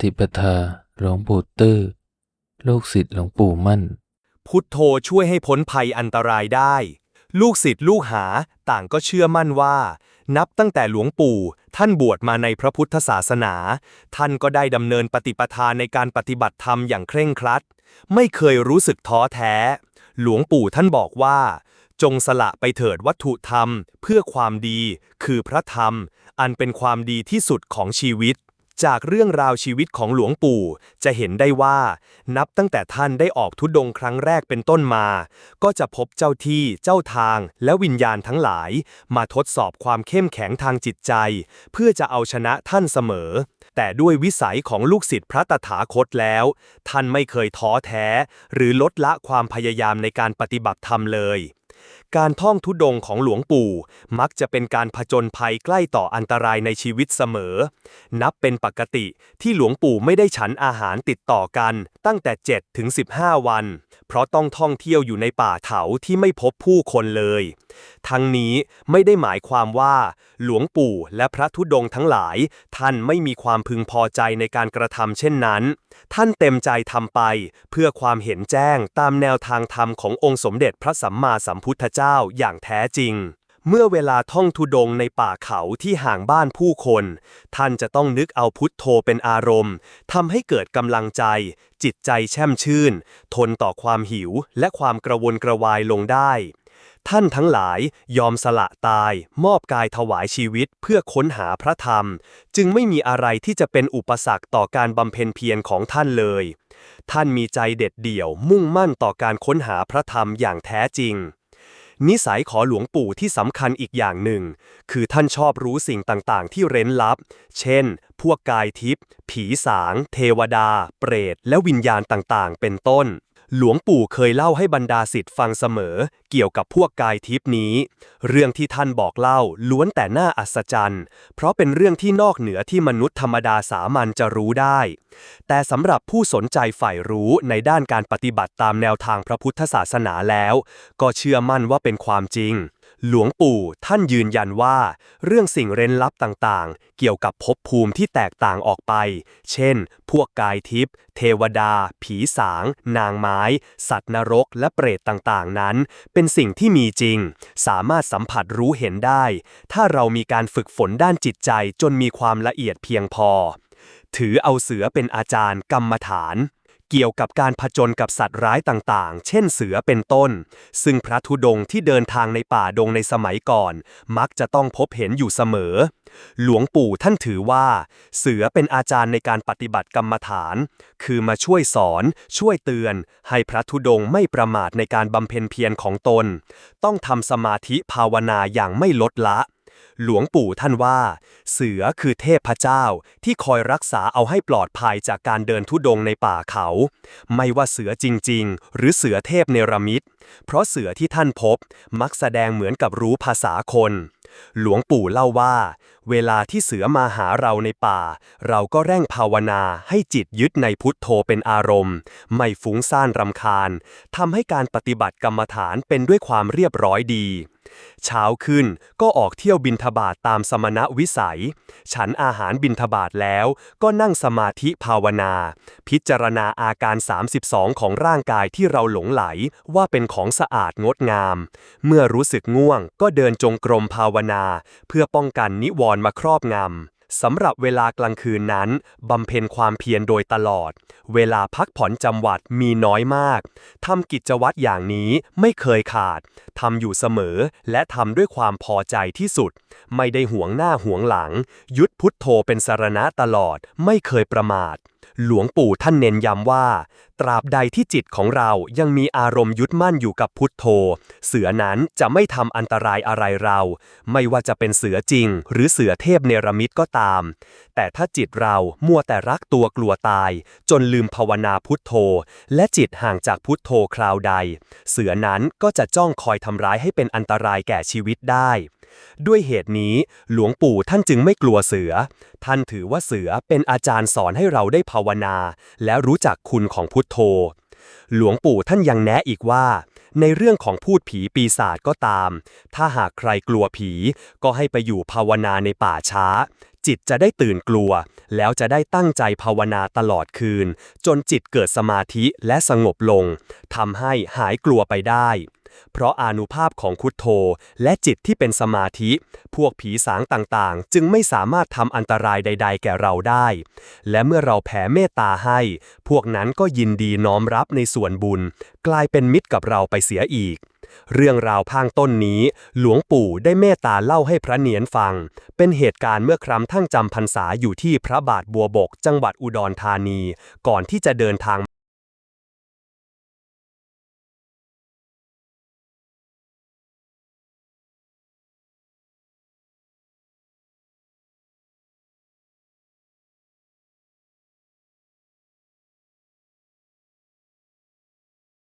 ฏิปทาหลวงปู่ตื้อลูกศิษย์หลวงปู่มั่น พุทโธช่วยให้พ้นภัยอันตรายได้ ลูกศิษย์ลูกหาต่างก็เชื่อมั่นว่า นับตั้งแต่หลวงปู่ ท่านบวชมาในพระพุทธศาสนา ท่านก็ได้ดำเนินปฏิปทาในการปฏิบัติธรรมอย่างเคร่งครัด ไม่เคยรู้สึกท้อแท้ หลวงปู่ท่านบอกว่า จงสละไปเถิดวัตถุธรรม เพื่อความดี คือพระธรรม อันเป็นความดีที่สุดของชีวิต จากเรื่องราวชีวิตของหลวงปู่ จะเห็นได้ว่า นับตั้งแต่ท่านได้ออกทุดงค์ครั้งแรกเป็นต้นมา ก็จะพบเจ้าที่เจ้าทาง และวิญญาณทั้งหลาย มาทดสอบความเข้มแข็งทางจิตใจ เพื่อจะเอาชนะท่านเสมอ แต่ด้วยวิสัยของลูกศิษย์พระตถาคตแล้ว ท่านไม่เคยท้อแท้ หรือลดละความพยายามในการปฏิบัติธรรมเลย การท่องทุดงของหลวงปู่ มักจะเป็นการผจญภัยใกล้ต่ออันตรายในชีวิตเสมอ นับเป็นปกติที่หลวงปู่ไม่ได้ฉันอาหารติดต่อกัน ตั้งแต่ 7 ถึง 15 วัน เพราะต้องท่องเที่ยวอยู่ในป่าเขาที่ไม่พบผู้คนเลย ทั้งนี้ไม่ได้หมายความว่า หลวงปู่และพระธุดงค์ทั้งหลาย ท่านไม่มีความพึงพอใจในการกระทำเช่นนั้น ท่านเต็มใจทำไป เพื่อความเห็นแจ้งตามแนวทางธรรมขององค์สมเด็จพระสัมมาสัมพุทธเจ้าอย่างแท้จริง เมื่อเวลาท่องทุดงในป่าเขาที่ห่างบ้านผู้คน ท่านจะต้องนึกเอาพุทโธเป็นอารมณ์ทำให้เกิดกำลังใจ จิตใจแช่มชื่น ทนต่อความหิวและความกระวนกระวายลงได้ ท่านทั้งหลายยอมสละตาย มอบกายถวายชีวิตเพื่อค้นหาพระธรรม จึงไม่มีอะไรที่จะเป็นอุปสรรคต่อการบำเพ็ญเพียรของท่านเลย ท่านมีใจเด็ดเดี่ยวมุ่งมั่นต่อการค้นหาพระธรรมอย่างแท้จริง นิสัยขอหลวงปู่ที่สำคัญอีกอย่างหนึ่ง คือท่านชอบรู้สิ่งต่างๆ ที่เร้นลับ เช่น พวกกายทิพย์ผีสาง เทวดา เปรต และวิญญาณต่างๆ เป็นต้น หลวงปู่เคยเล่าให้บรรดาศิษย์ฟังเสมอ เกี่ยวกับพวกกายทิพนี้ เรื่องที่ท่านบอกเล่าล้วนแต่น่าอัศจรรย์ เพราะเป็นเรื่องที่นอกเหนือที่มนุษย์ธรรมดาสามัญจะรู้ได้ แต่สำหรับผู้สนใจใฝ่รู้ในด้านการปฏิบัติตามแนวทางพระพุทธศาสนาแล้ว ก็เชื่อมั่นว่าเป็นความจริง หลวงปู่ท่านยืนยันว่า เรื่องสิ่งเร้นลับต่างๆ เกี่ยวกับภพภูมิที่แตกต่างออกไป เช่น พวกกายทิพย์เทวดา ผีสาง นางไม้ สัตว์นรก และเปรตต่างๆ นั้น เป็นสิ่งที่มีจริง สามารถสัมผัสรู้เห็นได้ ถ้าเรามีการฝึกฝนด้านจิตใจจนมีความละเอียดเพียงพอ ถือเอาเสือเป็นอาจารย์กรรมฐาน เกี่ยวกับการผจญกับสัตว์ร้ายต่างๆ เช่นเสือเป็นต้น ซึ่งพระธุดงค์ที่เดินทางในป่าดงในสมัยก่อน มักจะต้องพบเห็นอยู่เสมอ หลวงปู่ท่านถือว่า เสือเป็นอาจารย์ในการปฏิบัติกรรมฐาน คือมาช่วยสอน ช่วยเตือน ให้พระธุดงค์ไม่ประมาทในการบำเพ็ญเพียรของตน ต้องทำสมาธิภาวนาอย่างไม่ลดละ หลวงปู่ท่านว่า เสือคือเทพเจ้าที่คอยรักษาเอาให้ปลอดภัยจากการเดินทุดงในป่าเขา ไม่ว่าเสือจริง ๆ หรือเสือเทพเนรมิต เพราะเสือที่ท่านพบมักแสดงเหมือนกับรู้ภาษาคน หลวงปู่เล่าว่า เวลาที่เสือมาหาเราในป่า เราก็เร่งภาวนาให้จิตยึดในพุทโธเป็นอารมณ์ ไม่ฟุ้งซ่านรำคาญทำให้การปฏิบัติกรรมฐานเป็นด้วยความเรียบร้อยดี เช้าขึ้นก็ออกเที่ยวบินทบาทตามสมณวิสัย ฉันอาหารบินทบาทแล้วก็นั่งสมาธิภาวนา พิจารณาอาการ 32 ของร่างกายที่เราหลงไหลว่าเป็นของสะอาดงดงาม เมื่อรู้สึกง่วงก็เดินจงกรมภาวนา เพื่อป้องกันนิวรณ์มาครอบงำ สำหรับเวลากลางคืนนั้น บำเพ็ญความเพียรโดยตลอด เวลาพักผ่อนจำวัดมีน้อยมากทำกิจวัตรอย่างนี้ไม่เคยขาดทำอยู่เสมอและทำด้วยความพอใจที่สุด ไม่ได้หวงหน้าหวงหลัง ยุดพุทโธเป็นสารณะตลอด ไม่เคยประมาท หลวงปู่ท่านเน้นย้ำว่า ตราบใดที่จิตของเรายังมีอารมณ์ยึดมั่นอยู่กับพุทโธ เสือนั้นจะไม่ทำอันตรายอะไรเรา ไม่ว่าจะเป็นเสือจริง หรือเสือเทพเนรมิตก็ตาม แต่ถ้าจิตเรามัวแต่รักตัวกลัวตาย จนลืมภาวนาพุทโธ และจิตห่างจากพุทโธคราวใด เสือนั้นก็จะจ้องคอยทำร้ายให้เป็นอันตรายแก่ชีวิตได้ ด้วยเหตุนี้หลวงปู่ท่านจึงไม่กลัวเสือ ท่านถือว่าเสือเป็นอาจารย์สอนให้เราได้ภาวนา และรู้จักคุณของพุทโธ หลวงปู่ท่านยังแนะอีกว่า ในเรื่องของพูดผีปีศาจก็ตาม ถ้าหากใครกลัวผี ก็ให้ไปอยู่ภาวนาในป่าช้า จิตจะได้ตื่นกลัว แล้วจะได้ตั้งใจภาวนาตลอดคืน จนจิตเกิดสมาธิและสงบลงทำให้หายกลัวไปได้ เพราะอานุภาพของคุตโธและจิตที่เป็นสมาธิ พวกผีสางต่างๆ จึงไม่สามารถทำอันตรายใด ๆ แก่เราได้ และเมื่อเราแผ่เมตตาให้ พวกนั้นก็ยินดีน้อมรับในส่วนบุญ กลายเป็นมิตรกับเราไปเสียอีกเรื่องราวพางต้นนี้ หลวงปู่ได้เมตตาเล่าให้พระเนียนฟัง เป็นเหตุการณ์เมื่อครั้งท่านจำพรรษาอยู่ที่พระบาทบัวบกจังหวัดอุดรธานี ก่อนที่จะเดินทาง